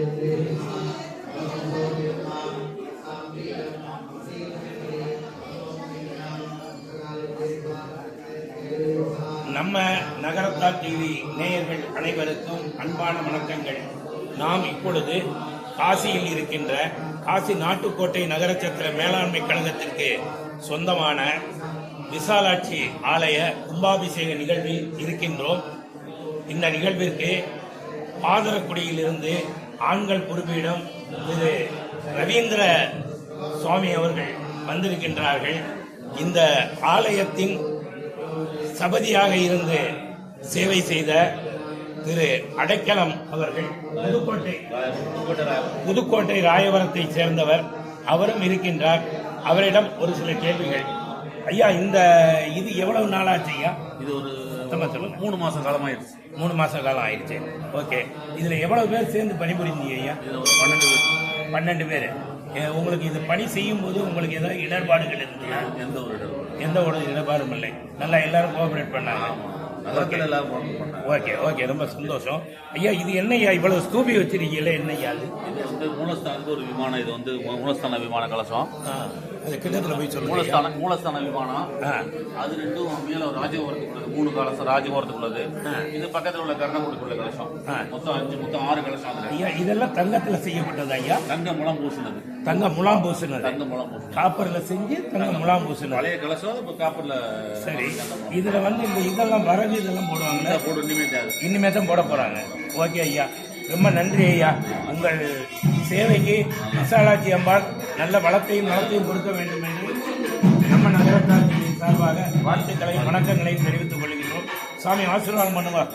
நம்ம நகரத்தார் டிவி நேயர்கள் அனைவருக்கும் அன்பான வணக்கங்கள். நாம் இப்பொழுது காசியில் இருக்கின்ற காசி நாட்டுக்கோட்டை நகரச்சத்திர மேலாண்மை கழகத்திற்கு சொந்தமான விசாலாட்சி ஆலய கும்பாபிஷேக நிகழ்வில் இருக்கின்றோம். இந்த நிகழ்விற்கு பாதரக்குடியிலிருந்து ஆண்கள் பொறுப்பிடம் திரு ரவீந்திர சுவாமி அவர்கள் வந்திருக்கின்றார்கள். இந்த ஆலயத்தின் சபதியாக இருந்து சேவை செய்த திரு அடைக்கலம் அவர்கள் புதுக்கோட்டை புதுக்கோட்டை ராயவரத்தை சேர்ந்தவர். அவரும் இருக்கின்றார். அவரிடம் ஒரு சில கேள்விகள். ஐயா இந்த இது எவ்வளவு நாளாச்சு ஐயா? இது ஒரு சுத்தமா சொல்லுங்க. மூணு மாசம் காலமாயிருச்சு மூணு மாச காலம் ஆயிடுச்சு. ஓகே. இதுல எவ்வளவு பேர் சேர்ந்து பணிபுரிந்தீங்க ஐயா? இது ஒரு பன்னெண்டு பேர். பன்னெண்டு பேர். உங்களுக்கு இது பணி செய்யும் போது உங்களுக்கு ஏதாவது இடர்பாடுகள் இருந்ததா எந்த ஒரு. எந்த ஒரு இடர்பாடும் இல்லை. நல்லா எல்லாரும் கோஆபரேட் பண்ணாங்க. ஓகே. ஓகே ரொம்ப சந்தோஷம். ஐயா இது என்ன ஐயா? இவ்வளவு ஸ்தூபி வச்சிருக்கீங்களே என்ன ஐயா அது? இது வந்து மூலஸ்தானத்துக்கு ஒரு விமானம் இது வந்து மூலஸ்தான விமான கலசம். ஆ, அது கிட்டத்துல போய் சொல்லுங்க. ஐயா. மூலஸ்தான மூலஸ்தான விமானம் அது ரெண்டும் மேல ஒரு ராஜகோரத்துக்குள்ளது மூணு கலசம் ராஜகோரத்துக்குள்ளது இது பக்கத்துல உள்ள கர்ணகுடிக்குள்ள கலசம். மொத்தம் அஞ்சு மொத்தம் ஆறு கலசம் அதுல. ஐயா இதெல்லாம் தங்கத்துல செய்யப்பட்டது ஐயா? தங்க முலாம் பூசினது. தங்க முலாம் பூசினது. தங்க முலாம் பூசினது. காப்பர்ல செஞ்சு தங்க முலாம் பூசினது. பழைய கலசம் இப்ப காப்பர்ல சரி. இதுல வந்து இந்த இதெல்லாம் வரகு இதெல்லாம் போடுவாங்கல்ல போட்டு இனிமே இனிமே தான் போட போறாங்க. ஓகே ஐயா. ரொம்ப நன்றி ஐயா. உங்கள் சேவைக்கு விசாலாட்சி அம்பாள் நல்ல வளத்தையும் நலத்தையும் கொடுக்க வேண்டும் என்று நம்ம நகரத்தார் சார்பாக வாழ்த்துக்களையும் வணக்கங்களையும் தெரிவித்துக் கொள்கிறோம் சாமி ஆசீர்வாதம் பண்ணுவார்.